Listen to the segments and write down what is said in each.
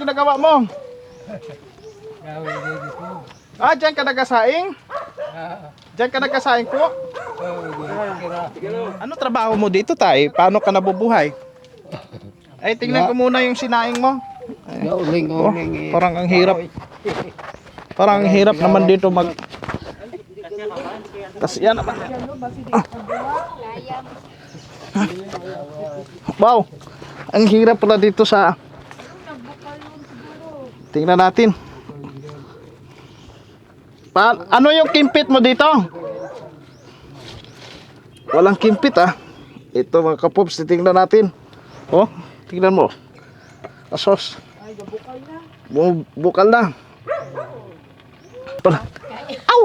ginagawa mo? Ah, dyan ka nagkasaing? Dyan ka nagkasaing po? Ano trabaho mo dito tay? Paano ka nabubuhay? Ay, tingnan ko muna yung sinaing mo. Uling, Oh, uling. parang ang hirap. Parang ang hirap naman dito mag... Tas yan naman. Ah. Wow! Ang hirap pala dito sa... Tingnan natin. Pa ano yung kimpit mo dito? Walang kimpit ah. Ito mga kapops, titingnan natin. Oh, tingnan mo. Asos. Bu bukal na. Pala. Aw!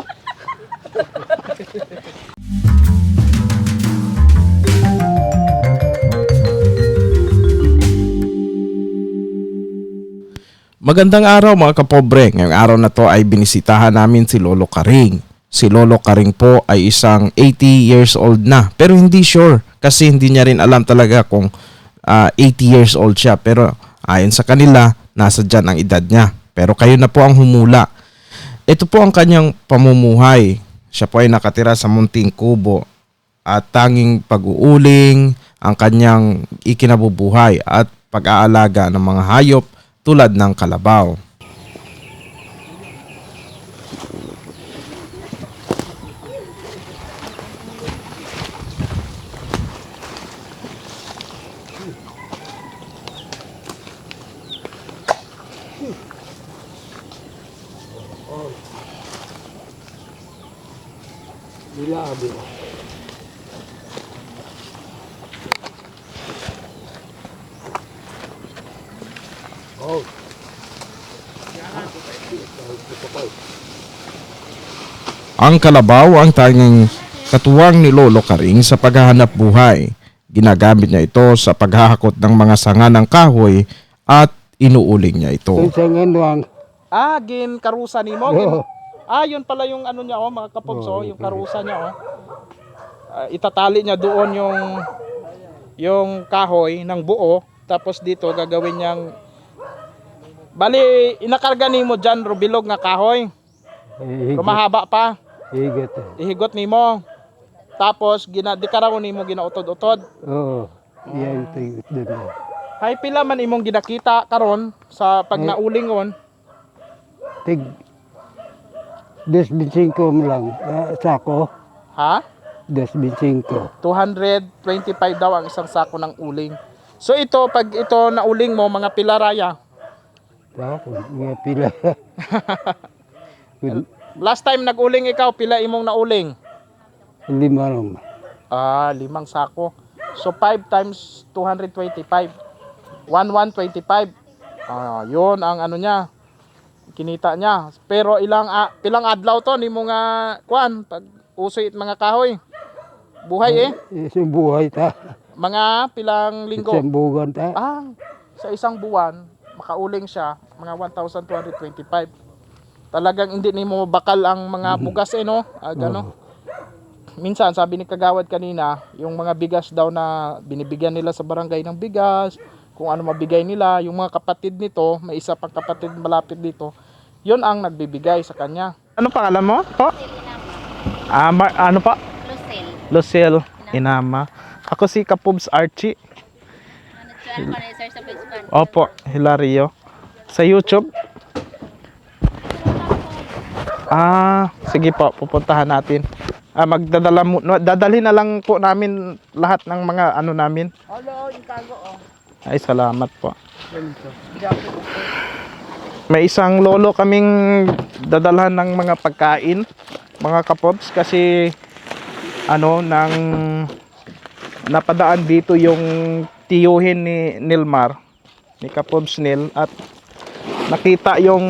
Magandang araw mga kapobre. Ngayong araw na to ay binisitahan namin si Lolo Karing. Si Lolo Karing po ay isang 80 years old na. Pero hindi sure kasi hindi niya rin alam talaga kung ah, 80 years old siya. Pero ayon sa kanila, nasa dyan ang edad niya. Pero kayo na po ang humula. Ito po ang kanyang pamumuhay. Siya po ay nakatira sa munting kubo at tanging pag-uuling ang kanyang ikinabubuhay at pag-aalaga ng mga hayop tulad ng kalabaw. Bilabi. Oh. Ang kalabaw ang tanging katuwang ni Lolo Karing sa paghahanap buhay. Ginagamit niya ito sa paghahakot ng mga sanga ng kahoy at inuuling niya ito. Lang. Ah, gin karusa ni mo. Gin... Ah, yun pala yung ano niya oh, mga kapops oh, yung karusa niya oh. Ah, itatali niya doon yung yung kahoy ng buo tapos dito gagawin niyang Bali, inakarga nimo diyan rubilog nga kahoy. Kumahaba pa. Higit. Ihigot nimo. Tapos gina di karaw nimo ginautod-utod. Oo. Yan ito din. Hay pila man imong ginakita karon sa pag naulingon. Tig. Desbinsin ko mo lang. Ah, sako. Ha? Desbinsin ko. 225 daw ang isang sako ng uling. So ito, pag ito na uling mo, mga pilaraya, Tapos, mga pila. last time nag-uling ikaw, pila imong nauling? Lima lang. Ah, limang sako. So 5 times 225. 1125. Ah, yun ang ano niya. Kinita niya. Pero ilang a- pilang adlaw to ni mga kuan pag usoy it mga kahoy. Buhay eh. Isang buhay ta. Mga pilang linggo. Isang buwan ta. Ah, sa isang buwan, makauling siya, mga 1,225. Talagang hindi ni mo bakal ang mga bugas eh, no? Ah, gano? Minsan, sabi ni Kagawad kanina, yung mga bigas daw na binibigyan nila sa barangay ng bigas, kung ano mabigay nila, yung mga kapatid nito, may isa pang kapatid malapit dito, yun ang nagbibigay sa kanya. Ano pangalan mo? Po? Ah, ma- ano pa? Lucille. Lucille Inama. Ako si Kapubs Archie. Ano? Ano? Opo, Hilario. Sa YouTube. Ah, sige po, pupuntahan natin. Ah, magdadala mo, no, dadalhin na lang po namin lahat ng mga ano namin. Hello, yung tago oh. Ay, salamat po. May isang lolo kaming dadalhan ng mga pagkain, mga kapops, kasi ano, nang napadaan dito yung tiyuhin ni Nilmar, ni Kapops Nil, at nakita yung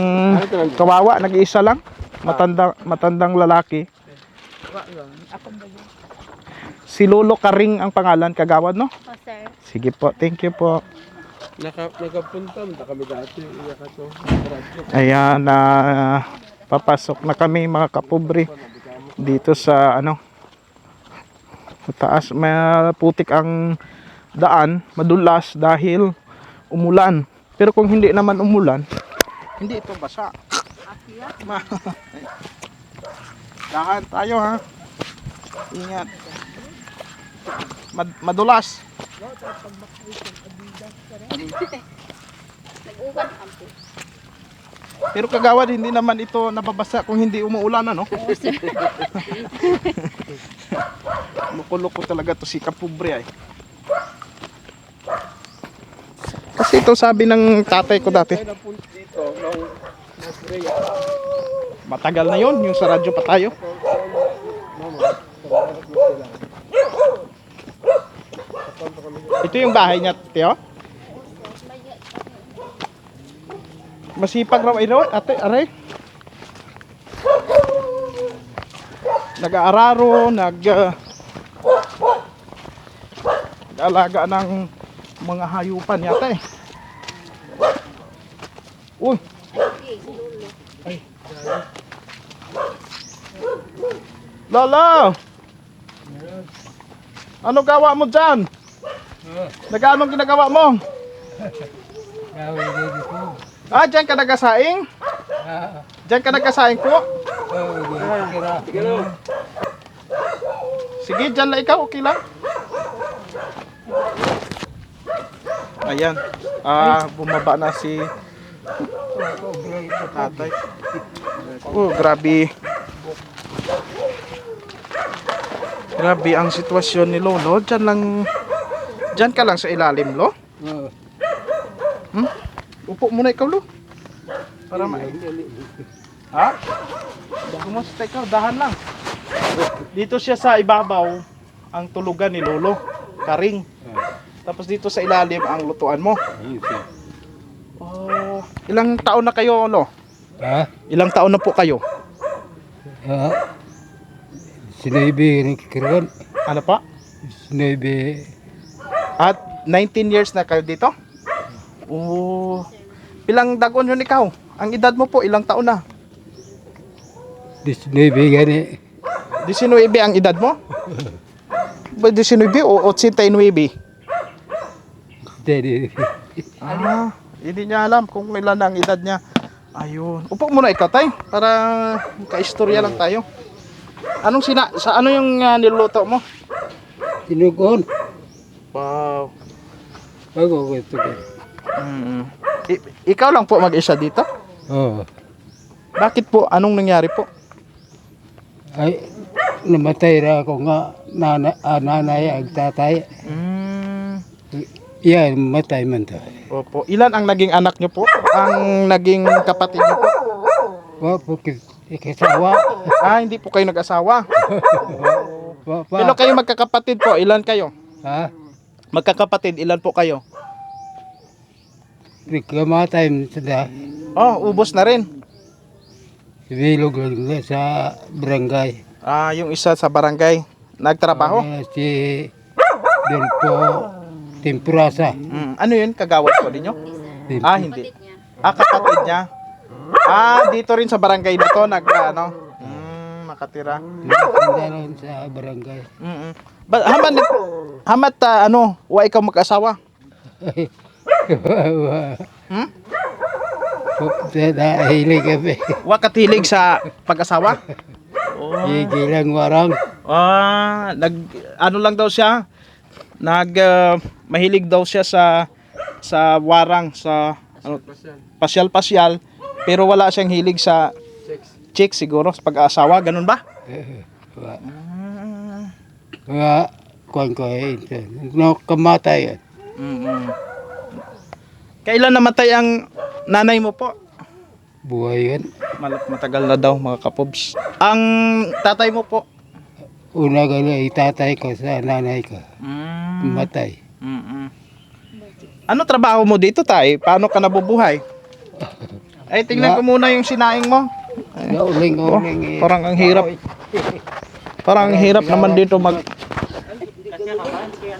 kawawa, nag-iisa lang, matandang, matandang lalaki. Si Lolo Karing ang pangalan, kagawad, no? Oh, sir. Sige po, thank you po. Naka, nakapunta mo kami dati. Iya ka to. Ayan, na papasok na kami mga kapobre dito sa ano mataas may putik ang daan madulas dahil umulan Pero kung hindi naman umulan, hindi ito basa. Ma- Dahan tayo ha. Ingat. Mad- madulas. Nag-uwan. Pero kagawad, hindi naman ito nababasa kung hindi umuulan, ano? Loko-loko talaga to si Kapubre ay. Kasi ito sabi ng tatay ko dati. Dito, Matagal na yon yung sa radyo pa tayo. Ito yung bahay niya, Teo? Masipag raw ito, ate, aray. Nag-aararo, nag uh, nag-alaga ng mga hayupan yata eh. Uy, Lolo! Ano gawa mo dyan? Nag-anong ginagawa mo? Ah, dyan ka nagasaing? Dyan ka nagasaing po? Sige, dyan lang ikaw, okay lang. Ayan. Ah, bumaba na si tatay. Oh, grabe. Grabe ang sitwasyon ni Lolo. Diyan lang Diyan ka lang sa ilalim, Lo. Hmm? Upo muna ikaw, Lo. Para ma Ha? Kumusta ikaw? Dahan lang. Dito siya sa ibabaw ang tulugan ni Lolo. Karing. Tapos dito sa ilalim ang lutuan mo. Oh, ilang taon na kayo, Lo? Ha? Ilang taon na po kayo? Ha? Sinabi ni Kiran. Ano pa? Sinabi. At 19 years na kayo dito? Oh. Ilang dagon yun ikaw? Ang edad mo po, ilang taon na? Sinabi gani. 19 ang edad mo? Ba 19 o 89? Dedi. Ah, hindi niya alam kung ilan ang edad niya. Ayun. Upo muna ikaw, tay, para kaistorya lang tayo. Anong sina sa ano yung uh, niluluto mo? Tinugon. Wow. Gusto ko. Mm. I- ikaw lang po mag-isa dito? Oh. Bakit po? Anong nangyari po? Ay, namatay ra ako nga nana, ah, nanay ag tatay. Mm. Iya, matay man. Opo. Ilan ang naging anak niyo po? Ang naging kapatid niyo po? Wa po ikasawa. Ah, hindi po kayo nag-asawa. Wa Pero kayo magkakapatid po, ilan kayo? Ha? Magkakapatid, ilan po kayo? Nagkamatay man sila. Oh, ubos na rin. Bilog sa barangay. Ah, yung isa sa barangay, nagtrabaho? Ah, si Delpo Tempurasa. Mm, ano yun? Kagawad po ninyo? Ah, hindi. Ah, kapatid niya. Ah, dito rin sa barangay na to, nag, ano, mm, nakatira. Rin sa barangay. Mm Ba, haman, hamat, ah, ano, wa ikaw mag-asawa? Hmm? Dahili kami. Wa katilig sa pag-asawa? Oh. Higilang warang. Ah, nag ano lang daw siya? Nag ah, mahilig daw siya sa sa warang sa ano pasyal-pasyal pero wala siyang hilig sa chick siguro sa pag-aasawa, ganun ba? Wa- Mga kuwan ko eh. No, kamatay. mm Kailan namatay ang nanay mo po? Buhay. Mal- matagal na daw mga kapobs. Ang tatay mo po? Una gali itatay ko sa nanay ko. Mm. Matay. Mm-mm. Ano trabaho mo dito, tay? Paano ka nabubuhay? Ay, tingnan ko muna yung sinaing mo. Nauling-uling eh. Parang ang hirap. Parang ang hirap naman dito mag...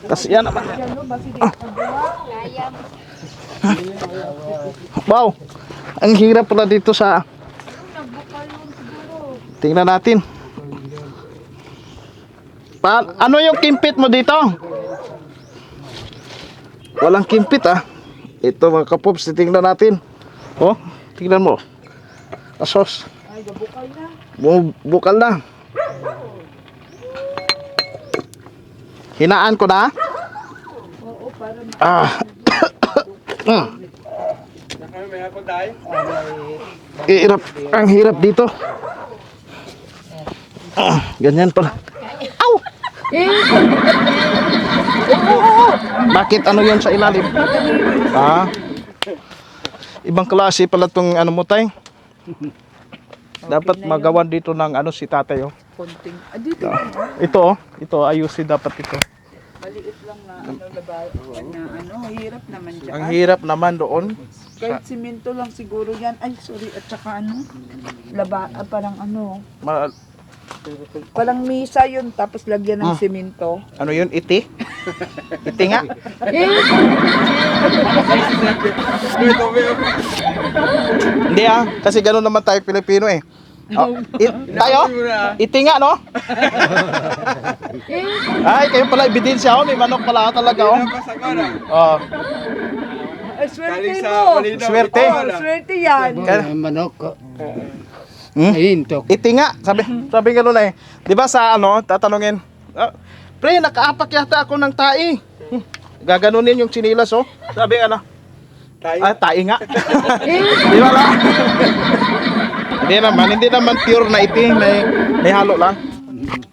Kasi yan naman. Ah. Wow! Ang hirap pala dito sa... Tingnan natin. Pa ano yung kimpit mo dito? Walang kimpit ah. Ito mga kapops, titingnan natin. Oh, tingnan mo. Asos. Ay, gabukay na. Bu- bukal na. Hinaan ko na. Oo, para Ah. Hirap, ang hirap dito. Ah, ganyan pala. Aw! Bakit ano yan sa ilalim? Ah. Ibang klase pala tong ano mo tay. Dapat magawan dito ng ano si tatay oh. konting. Ah, dito. Ito oh, ito ayusin dapat ito. Maliit lang na ano, labay. Na ano, hirap naman dyan. Ang hirap naman doon. Kahit simento lang siguro yan. Ay, sorry. At saka ano, laba, ah, parang ano, Ma- parang misa yun. Tapos lagyan ng Ah. simento. ano yun? Iti? Iti nga? Hindi ah, kasi gano'n naman tayo Pilipino eh. Oh, it, tayo? Iti nga no? Ay, kayo pala ebidensya oh, may manok pala talaga oh. Oh, Ay, swerte mo. swerte. Oh, swerte yan. Kaya- manok. Hmm? Ayintok. Iti nga, sabi, sabi gano'n eh. 'Di ba sa ano, tatanungin, "Ah, pre, nakaapak yata ako ng tai. Hmm, Gaganunin yung chinilas oh. Sabi ano, Tai? Ah, tai nga. Di ba lang? hindi naman, hindi naman pure na iti, may, may halo lang.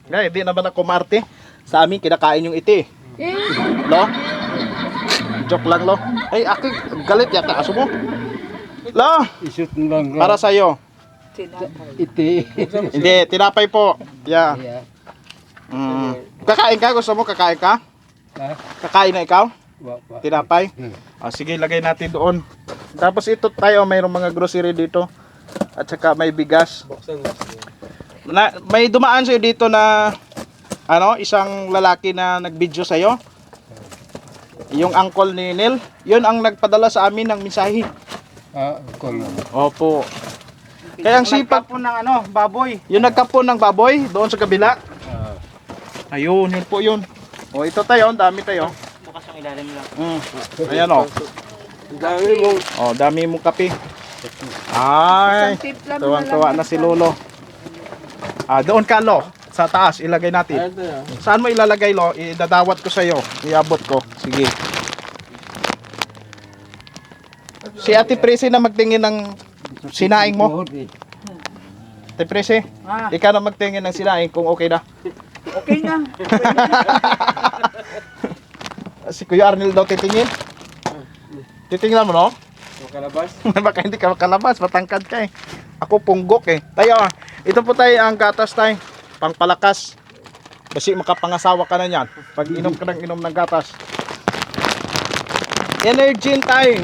Ngay, hindi naman ako marte. Sa amin, kinakain yung iti. Lo? Joke lang, lo. Ay, ako, galit yata aso mo. Lo, Isut lang. para sa'yo. Iti. Hindi, tinapay po. Yeah. Yeah. Mm. Kakain ka? Gusto mo kakain ka? Ha? Kakain na ikaw? Tinapay? Hmm. Ah, sige, lagay natin doon. Tapos ito tayo, mayroong mga grocery dito. At saka may bigas. Na, may dumaan sa'yo dito na ano, isang lalaki na nag-video sa'yo. Yung uncle ni Neil. Yun ang nagpadala sa amin ng mensahe. Ah, kol. Opo. Kaya ang sipag po ng ano, baboy. Yung nagkapon ng baboy doon sa kabila. Ah, Ayun, yun po yun. O ito tayo, ang dami tayo. Bukas ang ilalim lang. Mm. Ayan o. dami mo. O, dami mong kape. Ay, mo tuwang-tuwa na si Lolo. Ah, doon ka, Lo. Sa taas, ilagay natin. Saan mo ilalagay, Lo? Idadawat ko sa'yo. Iabot ko. Sige. Si Ate Presi na magtingin ng sinaing mo. Ate Presi, Ah, ikaw na magtingin ng sinaing kung okay na. okay na. Si Kuya Arnel daw titingin. Titingnan mo, no? Kalabas. Baka hindi ka makalabas, matangkad ka eh. Ako punggok eh. Tayo ah, ito po tayo ang gatas tayo. Pangpalakas. Kasi makapangasawa ka na yan. Pag inom ka ng inom ng gatas. Energy tayo.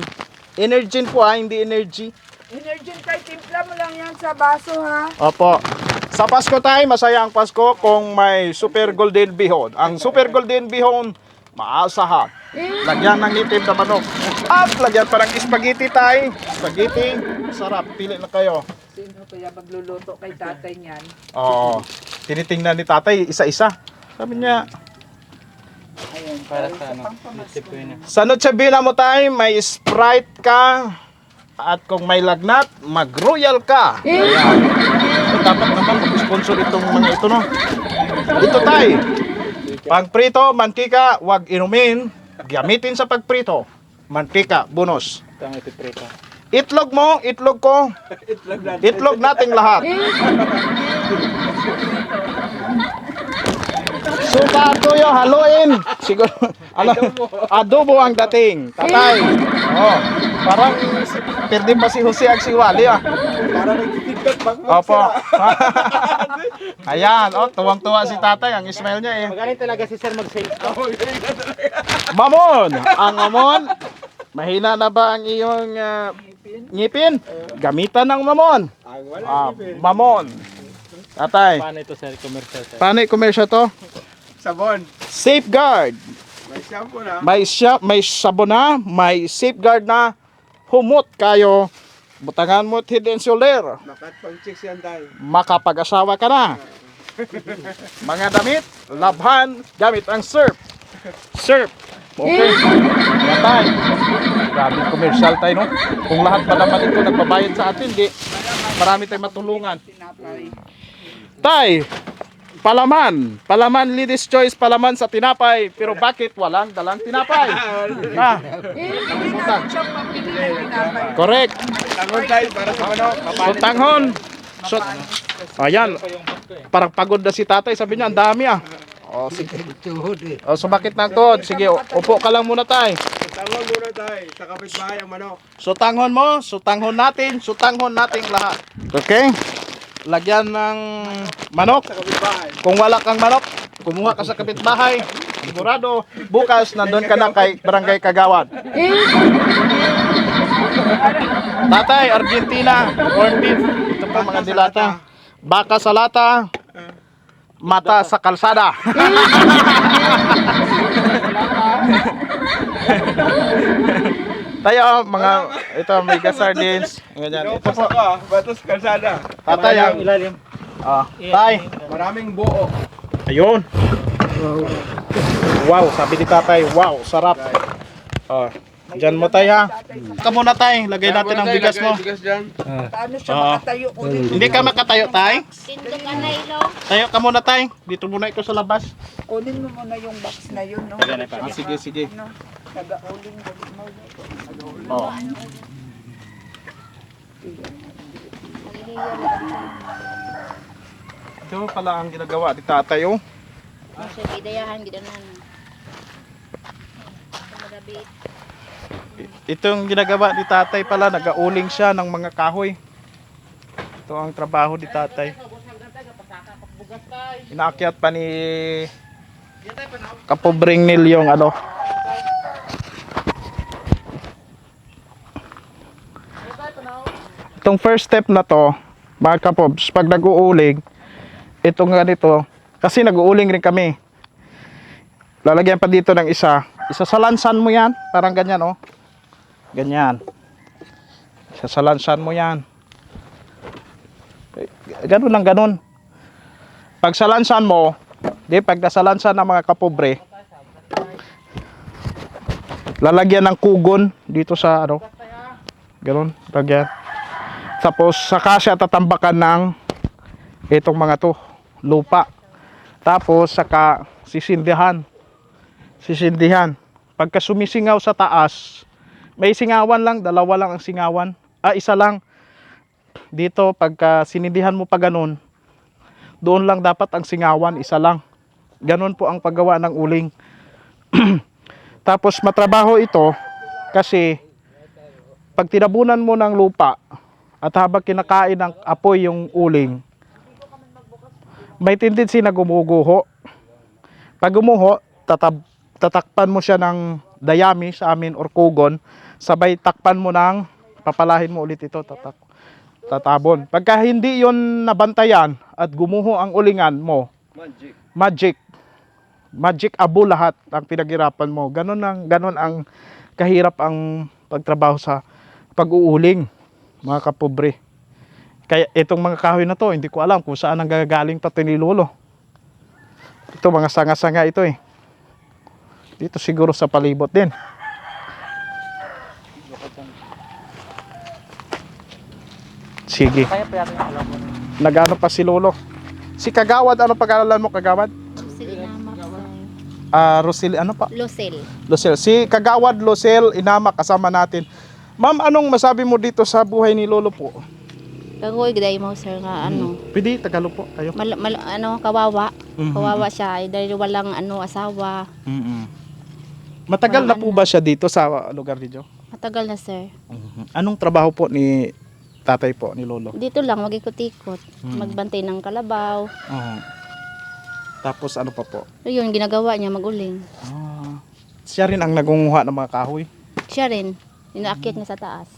Energy po ah, hindi energy. Energy kay timpla mo lang yan sa baso ha. Opo. Sa Pasko tayo, masaya ang Pasko kung may Super Golden Bihon. Ang Super Golden Bihon, maasahan. Lagyan ng itim na manok. At lagyan parang spaghetti tayo. Spaghetti, sarap. Pili na kayo. Sino kaya magluluto kay tatay niyan? Oo. Tinitingnan ni tatay isa-isa. Sabi niya, Ayun, para sa ano? sa Noche mo tayo, may Sprite ka. At kung may lagnat, mag-royal ka. Ayan. So, dapat naman mag-sponsor itong mga ito, no? Ito tayo. Pagprito, mantika, wag inumin. Gamitin sa pagprito. Mantika, bonus. Itlog mo, itlog ko. Itlog nating lahat. Suka tuyo, haluin. Siguro, ano, adobo ang dating. Tatay. Oh, parang pwede pa si Jose ang si Wally ah. Para nagtitigkat bang Opo. Ayan, oh, tuwang-tuwa si tatay. Ang smile niya eh. Magaling talaga si Sir mag-sales. Mamon! Ang mamon, mahina na ba ang iyong ah, ngipin? Gamitan ng mamon. Ang wala. Ah, mamon. Tatay, Paano ito sir commercial sir? paano i-commercial to? Sabon. Safeguard. May shampoo na. May siya, may sabon na, may safeguard na. Humot kayo. Butangan mo and shoulder. Chicks yan tayo. Makapag-asawa ka na. Mga damit, labhan, gamit ang surf. Surf. Okay. Yan tay. Grabe commercial tayo, no? Kung lahat pa naman ito nagbabayad sa atin, di marami tayong matulungan. Tay, palaman. Palaman, ladies choice, palaman sa tinapay. Pero bakit walang dalang tinapay? Ha? Correct. Tangon tayo para sa ano, So, tanghon. So, ayan. Parang pagod na si tatay. Sabi niya, ang dami ah. O, sige. Eh. O, sumakit ng tuhod. Sige, upo ka lang muna tay. tangon muna tayo sa kapitbahay ang manok. Sutanghon mo, sutanghon natin, sutanghon natin lahat. Okay? Lagyan ng manok. Kung wala kang manok, kumuha ka sa kapitbahay. Sigurado, bukas nandun ka na kay Barangay Kagawad. Tatay, Argentina, corn beef. Ito pa mga dilata. Baka sa lata, mata sa kalsada. Tayo, mga, ito, mega sardines. Ganyan. Ito po, ako ah, batos kalsada. tatay. ah. Ah, tay. Maraming buo. Ayun. Wow, sabi ni tatay, wow, sarap. Oh, Diyan mo tay ha. Ka muna tay, lagay natin ang bigas mo. Bigas dyan. Paano siya Oo. makatayo ko dito? Hindi ka makatayo tay. Tindog ka na ilo. Tayo ka muna tay. Dito muna ikaw sa labas. Kunin mo muna yung box na yun. No? Ah, sige, sige. Ano, Taga-uling dali mo. Oh. Ito pala ang ginagawa ni tatay oh. Masya gidayahan gidanan. Magabit. Itong ginagawa ni tatay pala, nagauling siya ng mga kahoy. Ito ang trabaho ni tatay. Inaakyat pa ni Kapobring Nil yung ano. Itong first step na to, mga kapobs, pag nag-uuling, itong ganito, kasi nag-uuling rin kami. Lalagyan pa dito ng isa. Isa sa lansan mo yan, parang ganyan oh. Ganyan. Sasalansan mo yan. Ganun lang ganun. Pag salansan mo, di pag nasalansan ng mga kapobre, lalagyan ng kugon dito sa ano. Ganun, lagyan. Tapos saka siya tatambakan ng itong mga to, lupa. Tapos saka sisindihan. Sisindihan. Pagka sumisingaw sa taas, may singawan lang, dalawa lang ang singawan. Ah, isa lang. Dito, pagka sinindihan mo pa ganun, doon lang dapat ang singawan, isa lang. Ganun po ang paggawa ng uling. Tapos matrabaho ito kasi pag tinabunan mo ng lupa at habang kinakain ng apoy yung uling, may tendency na gumuguho. Pag gumuho, tatab, tatakpan mo siya ng dayami sa amin or kugon, sabay takpan mo ng papalahin mo ulit ito, tatak, tatabon. Pagka hindi yon nabantayan at gumuho ang ulingan mo, Magic. magic. Magic abo lahat ang pinaghirapan mo. Ganon ang ganon ang kahirap ang pagtrabaho sa pag-uuling, mga kapobre. Kaya itong mga kahoy na to, hindi ko alam kung saan ang gagaling to ni Lolo. Ito mga sanga-sanga ito eh. Dito siguro sa palibot din. Sige. Nagano pa si Lolo. Si Kagawad, ano pag-aralan mo Kagawad? Ah, Rosel, ano pa? Lucel. Lucel. Si Kagawad Lucel, inama kasama natin. Ma'am, anong masabi mo dito sa buhay ni Lolo po? Kagoy giday mo sir nga ano. Pwede, Tagalog po kayo. Mal, mal- ano kawawa. Mhm. Kawawa siya ay dahil walang ano asawa. Matagal na po ba siya dito sa lugar ninyo? Matagal na sir. Anong trabaho po ni tatay po, ni Lolo? Dito lang mag-ikot-ikot. Magbantay ng kalabaw. Oo. Tapos ano pa po? Yun ginagawa niya maguling. Ah, siya rin ang nagunguha ng mga kahoy. Siya rin. Inaakyat niya sa taas.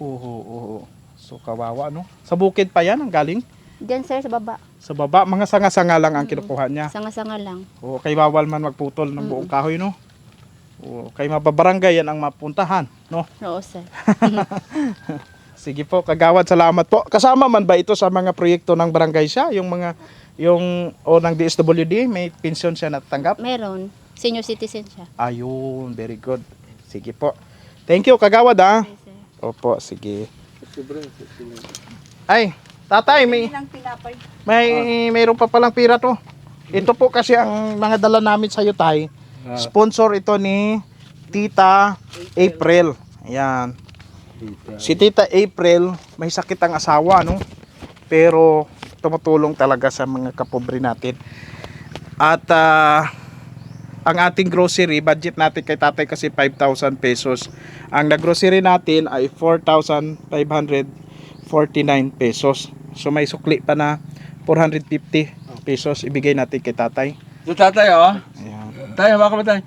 Oo, oo. So kawawa, no? Sa bukid pa yan ang galing? Diyan sir sa baba. Sa baba, mga sanga-sanga lang ang kinukuha niya. Sanga-sanga lang. O kay bawal man magputol ng buong kahoy, no? O kay mababarangay yan ang mapuntahan, no? Oo sir. Sige po, kagawad, salamat po. Kasama man ba ito sa mga proyekto ng barangay siya? Yung mga, yung, o ng DSWD, may pensyon siya natatanggap? Meron. Senior citizen siya. Ayun, very good. Sige po. Thank you, kagawad ah. Opo, sige. Ay, tatay, may, may mayroon pa palang pira to. Ito po kasi ang mga dala namin sa tay. Sponsor ito ni Tita April. Ayan. Si Tita April, may sakit ang asawa, no? Pero tumutulong talaga sa mga kapobre natin. At ah, ang ating grocery, budget natin kay tatay kasi 5,000 pesos. Ang naggrocery natin ay 4,549 pesos. So may sukli pa na 450 pesos ibigay natin kay tatay. Ito tatay oh. Ayan. Tayo, baka ba tayo?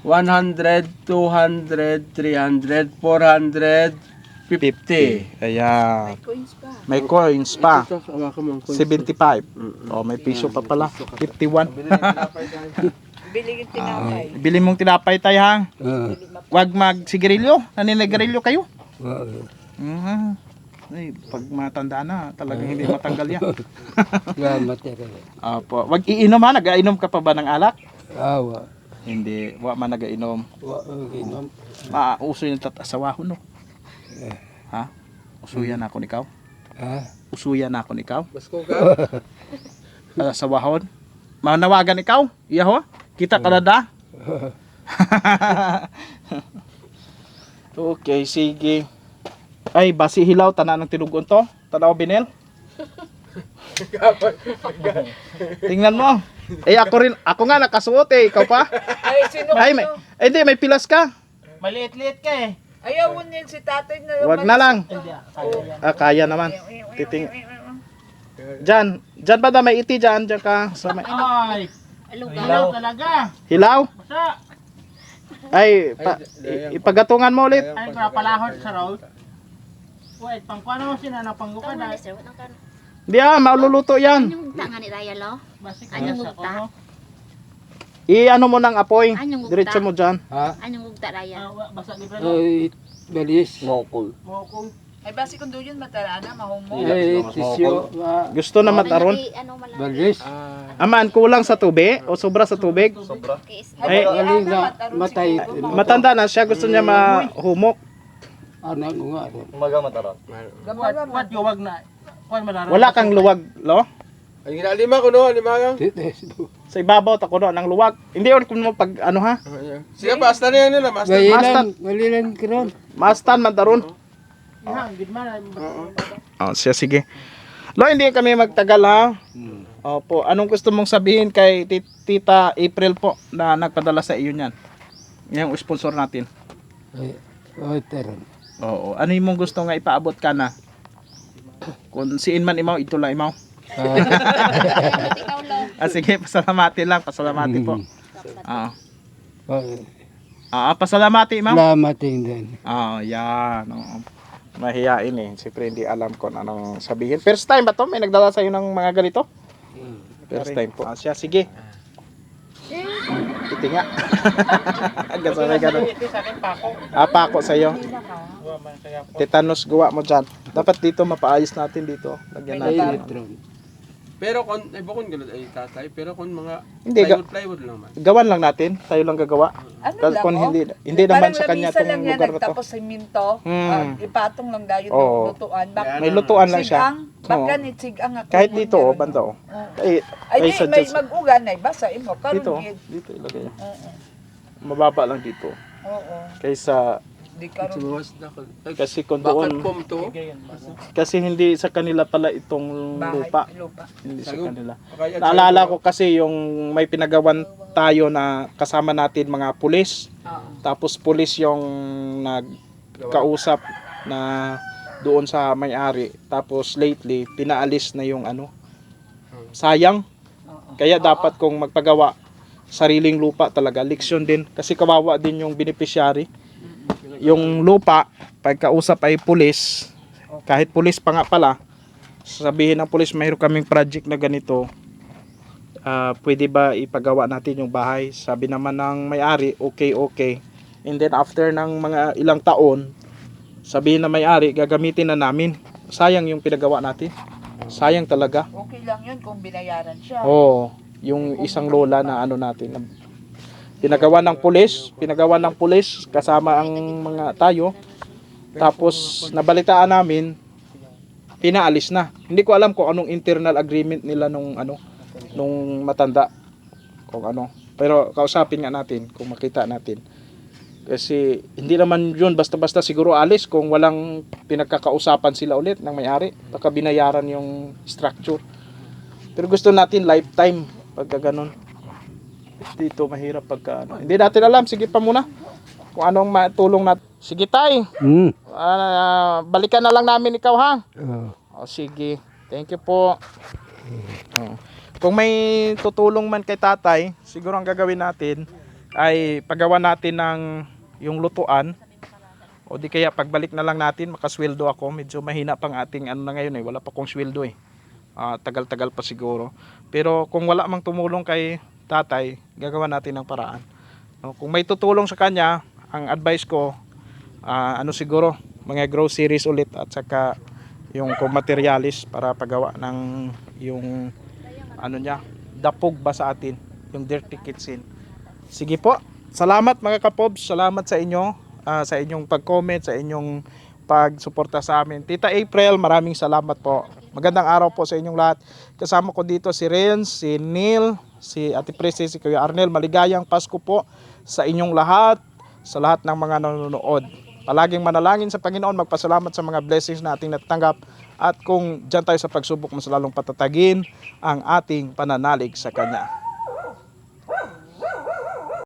100, 200, 300, 450. 50. Ayan. Coins pa. May coins pa. Ito, hawakan mo ang coins. 75. Oh, may piso pa pala. 51. Bili yung tinapay. Bili mong tinapay tayo ha. Ah, Huwag magsigarilyo. Naninigarilyo kayo. ah, Mhm. Ay, pag matanda na, talagang hindi matanggal yan. Salamat eh. Opo. Wag iinom ha. Nag-ainom ka pa ba ng alak? Awa. Hindi. Wa man nag-ainom. Wa, okay, ma'am. Mauso yung tatasawahon no. Ha? Usuyan ako ni ikaw. Ah, Usuyan ako ni ikaw. Basko ka. sawahon. Manawagan ikaw. Iya ho. Kita ka na da. okay, sige. Ay, basi hilaw, tanan ng tinugon to. Tanaw binel. Tingnan mo. Eh ako rin, ako nga nakasuot eh, ikaw pa. Ay, sino Ay, may, eh, hindi, may pilas ka. Maliit-liit ka eh. Ayaw mo niyan si tatay na Wag na lang. Ah, kaya naman. Titing. Diyan, diyan ba da may iti diyan, diyan ka sa may Ay, Alugaw. ilaw talaga. hilaw? Basta, Ay, pa, i- ipagatungan mo ulit. ay kapalahod sa road. Wait, pang kuano mo sina na ay. ni sir, wala ka. Di ah, maululuto yan. Anyong gugta nga ni Raya lo? Basi Anyong sa gugta? kuno. I-ano mo ng apoy. Anyong gugta? Diretso mo diyan. ha? Anyong gugta Raya? Ah, Basa libre. Ay, balis. Mo kung Ay, basi kung doon yun matarana, mahumo. Ay, tisyo. Gusto na mataron. May ano malaki. Balis. Aman, kulang sa tubig o sobra sa tubig. Kiis. Ay, matay. matanda na siya, gusto niya mahumok. Anak ko nga. what what yo wag na. Wala kang luwag, lo? Ay, ginalima ko no, lima ka. Sa ibabaw, takuno ng luwag. Hindi kung mo pag, ano ha? Sige, basta na yan nila, basta. Galilan, galilan karon. Mastan man taron. Ha, gid man ay. Oh, siya, sige. Lo, hindi kami magtagal ha. Opo, anong gusto mong sabihin kay Ti- Tita April po na nagpadala sa iyo niyan? Yung sponsor natin. Oo. Ano yung mong gusto nga ipaabot ka na? Kung siin man imaw, ito lang imaw. Lo. Ah, sige, pasalamati lang. Pasalamati po. Oo. Ay, Ah, pasalamati, imaw. Salamat din. Oo, yan. Oo. Mahiyain eh. Siyempre hindi alam ko na anong sabihin. First time ba to? May nagdala sa'yo ng mga ganito? First time po. Ah, siya, sige. Iti nga. Sa akin pako. Ah, pako sa'yo. Tetanus gawa mo dyan. Dapat dito mapaayos natin dito. Lagyan natin. Pero kung, ay bukod ganun ay tatay, pero kung mga Hindi, ga- plywood, plywood lang man. gawan lang natin. Tayo lang gagawa. Ano Kasi lang, kung oh. hindi, hindi naman Parang sa kanya itong lang lugar na to. nagtapos siminto, Hmm. ah, ipatong lang dayon Oo. ng lutuan. Bak May lutuan lang siya. sigang, baka ni sigang ako. Kahit dito, oh, banda oh. Oo. Ay, Ay, ay di, may mag-ugan ay basa imo. Karon Dito, oh. dito ilagay. niya. Oo. Mababa lang dito. Oo. Kaysa, Di karon. Kasi kung doon, kasi hindi sa kanila pala itong Bahay, lupa. lupa. Hindi sa kanila. Naalala ko kasi yung may pinagawan tayo na kasama natin mga pulis. Tapos pulis yung nagkausap na doon sa may-ari. Tapos lately, pinaalis na yung ano. Sayang. Kaya dapat kung magpagawa, sariling lupa talaga. Leksyon din. Kasi kawawa din yung beneficiary. Yung lupa, pagkausap ay pulis, kahit pulis pa nga pala, sabihin ng pulis, mayroon kaming project na ganito, ah, pwede ba ipagawa natin yung bahay? Sabi naman ng may-ari, okay, okay. And then after ng mga ilang taon, sabihin ng may-ari, gagamitin na namin. Sayang yung pinagawa natin. Sayang talaga. Okay lang yun kung binayaran siya. Oo, yung isang lola na ano natin. Na- pinagawa ng pulis, pinagawa ng pulis kasama ang mga tayo. Tapos nabalitaan namin pinaalis na. Hindi ko alam kung anong internal agreement nila nung ano nung matanda kung ano. Pero kausapin nga natin kung makita natin. Kasi hindi naman yun basta-basta siguro alis kung walang pinagkakausapan sila ulit ng may-ari. Baka binayaran yung structure. Pero gusto natin lifetime pagka ganun. Dito mahirap pagka ano. Hindi natin alam. Sige pa muna. Kung anong matulong natin. Sige tay. Hmm. Ah, balikan na lang namin ikaw ha. Oh. O sige. Thank you po. Oh. Kung may tutulong man kay tatay, siguro ang gagawin natin ay paggawa natin ng yung lutuan o di kaya pagbalik na lang natin makasweldo ako medyo mahina pang ating ano na ngayon eh wala pa kong sweldo eh Ah, tagal-tagal pa siguro pero kung wala mang tumulong kay tatay gagawa natin ng paraan. No, kung may tutulong sa kanya ang advice ko ah, ano siguro mga groceries ulit at saka yung materialis para pagawa ng yung ano niya dapog ba sa atin yung dirty kitchen. Sige po salamat mga kapobs salamat sa inyo ah, sa inyong pag-comment sa inyong pagsuporta sa amin. Tita April maraming salamat po. Magandang araw po sa inyong lahat. Kasama ko dito si Renz si Neil si Ate Presi si Kuya Arnel. Maligayang Pasko po sa inyong lahat sa lahat ng mga nanonood. Palaging manalangin sa Panginoon, magpasalamat sa mga blessings na ating natatanggap. At kung dyan tayo sa pagsubok, mas lalong patatagin ang ating pananalig sa Kanya.